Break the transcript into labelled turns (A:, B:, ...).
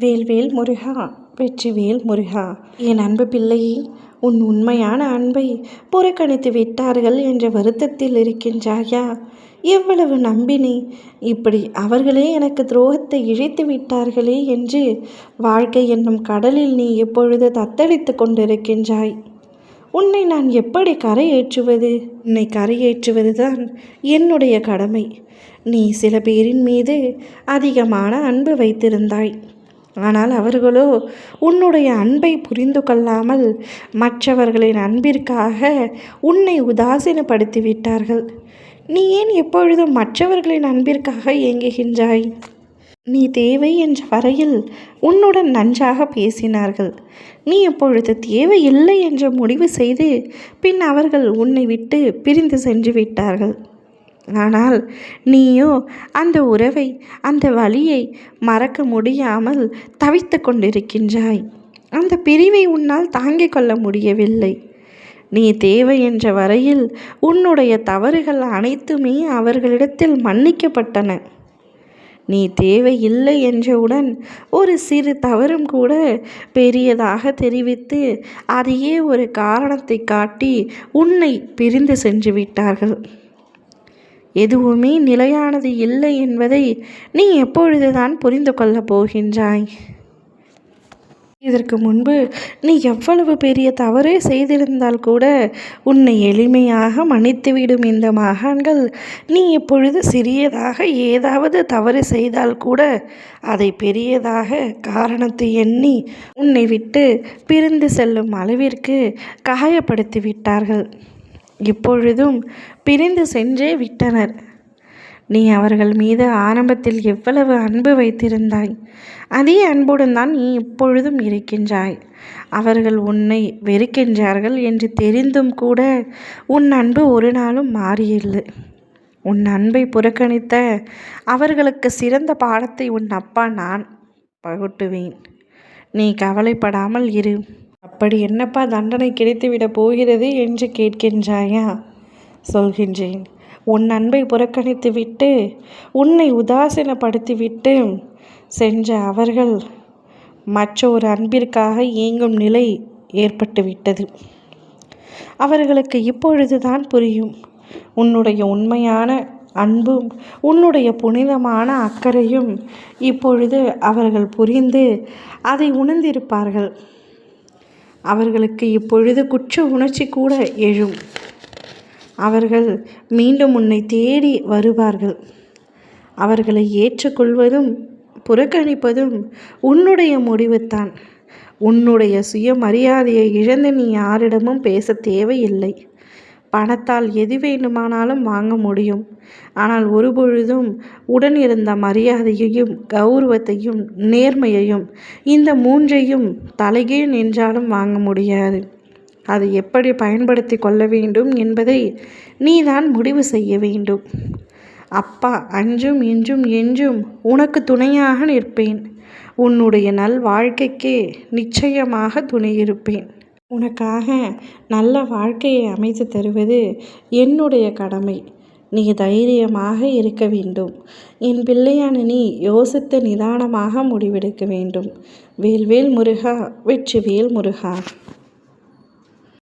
A: வேல்வேல் முருகா வெற்றிவேல் முருகா. என் அன்பு பிள்ளையே உன் உண்மையான அன்பை புறக்கணித்து விட்டார்கள் என்ற வருத்தத்தில் இருக்கின்றாயா? எவ்வளவு நம்பினே இப்படி அவர்களே எனக்கு துரோகத்தை இழைத்து விட்டார்களே என்று வாழ்க்கை என்னும் கடலில் நீ எப்பொழுது தத்தளித்து கொண்டிருக்கின்றாய்? உன்னை நான் எப்படி கரையேற்றுவது? உன்னை கரையேற்றுவதுதான் என்னுடைய கடமை. நீ சில பேரின் மீது அதிகமான அன்பு வைத்திருந்தாய். ஆனால் அவர்களோ உன்னுடைய அன்பை புரிந்து கொள்ளாமல் மற்றவர்களின் அன்பிற்காக உன்னை உதாசீனப்படுத்தி விட்டார்கள் நீ ஏன் எப்பொழுதும் மற்றவர்களின் அன்பிற்காக இயங்குகின்றாய் நீ தேவை என்ற வரையில் உன்னுடன் நன்றாக பேசினார்கள். நீ இப்பொழுது தேவையில்லை என்று முடிவு செய்து பின் அவர்கள் உன்னை விட்டு பிரிந்து சென்று விட்டார்கள். ஆனால் நீயோ அந்த உறவை அந்த வழியை மறக்க முடியாமல் தவித்து கொண்டிருக்கின்றாய். அந்த பிரிவை உன்னால் தாங்கிக் கொள்ள முடியவில்லை. நீ தேவை என்ற வரையில் உன்னுடைய தவறுகள் அனைத்துமே அவர்களிடத்தில் மன்னிக்கப்பட்டன. நீ தேவை இல்லை என்றவுடன் ஒரு சிறு தவறும் கூட பெரியதாக தெரிவித்து அதையே ஒரு காரணத்தை காட்டி உன்னை பிரிந்து சென்று விட்டார்கள். எதுவுமே நிலையானது இல்லை என்பதை நீ எப்பொழுதுதான் புரிந்து கொள்ளப் போகின்றாய். இதற்கு முன்பு நீ எவ்வளவு பெரிய தவறே செய்திருந்தால் கூட உன்னை எளிமையாக மன்னித்துவிடும் இந்த மகான்கள் நீ இப்பொழுது சிறியதாக ஏதாவது தவறு செய்தால் கூட அதை பெரியதாக காரணத்தை எண்ணி உன்னை விட்டு பிரிந்து செல்லும் அளவிற்கு காயப்படுத்தி விட்டார்கள் இப்பொழுதும் பிரிந்து சென்றே விட்டனர். நீ அவர்கள் மீது ஆரம்பத்தில் எவ்வளவு அன்பு வைத்திருந்தாய்? அதே அன்புடன் தான் நீ இப்பொழுதும் இருக்கின்றாய். அவர்கள் உன்னை வெறுக்கின்றார்கள் என்று தெரிந்தும் கூட உன் அன்பு ஒரு நாளும் மாறியில்லை. உன் அன்பை புறக்கணித்த அவர்களுக்கு சிறந்த பாடத்தை உன் அப்பா நான் பகுட்டுவேன். நீ கவலைப்படாமல் இரு. அப்படி என்னப்பா தண்டனை கிடைத்துவிடப் போகிறது என்று கேட்கின்றாயா? சொல்கின்றேன். உன் அன்பை புறக்கணித்துவிட்டு உன்னை உதாசீனப்படுத்திவிட்டு சென்ற அவர்கள் மற்ற ஒரு அன்பிற்காக இயங்கும் நிலை ஏற்பட்டுவிட்டது. அவர்களுக்கு இப்பொழுதுதான் புரியும். உன்னுடைய உண்மையான அன்பும் உன்னுடைய புனிதமான அக்கறையும் இப்பொழுது அவர்கள் புரிந்து அதை உணர்ந்திருப்பார்கள். அவர்களுக்கு இப்பொழுது குற்ற உணர்ச்சி கூட எழும். அவர்கள் மீண்டும் உன்னை தேடி வருவார்கள். அவர்களை ஏற்றுக்கொள்வதும் புறக்கணிப்பதும் உன்னுடைய முடிவுத்தான். உன்னுடைய சுயமரியாதையை இழந்து நீ யாரிடமும் பேச தேவையில்லை. பணத்தால் எது வேண்டுமானாலும் வாங்க முடியும். ஆனால் ஒருபொழுதும் உடன் இருந்த மரியாதையையும் கௌரவத்தையும் நேர்மையையும் இந்த மூன்றையும் தலைகீழ் நின்றாலும் வாங்க முடியாது. அதை எப்படி பயன்படுத்தி கொள்ள வேண்டும் என்பதை நீதான் முடிவு செய்ய வேண்டும். அப்பா அன்றும் இன்றும் என்றும் உனக்கு துணையாக நிற்பேன். உன்னுடைய நல் வாழ்க்கைக்கே நிச்சயமாக துணையிருப்பேன் உனக்காக நல்ல வாழ்க்கையை அமைத்து தருவது என்னுடைய கடமை. நீ தைரியமாக இருக்க வேண்டும். என் பிள்ளையான நீ யோசித்து நிதானமாக முடிவெடுக்க வேண்டும். வேல்வேல் முருகா வெற்றிவேல் முருகா.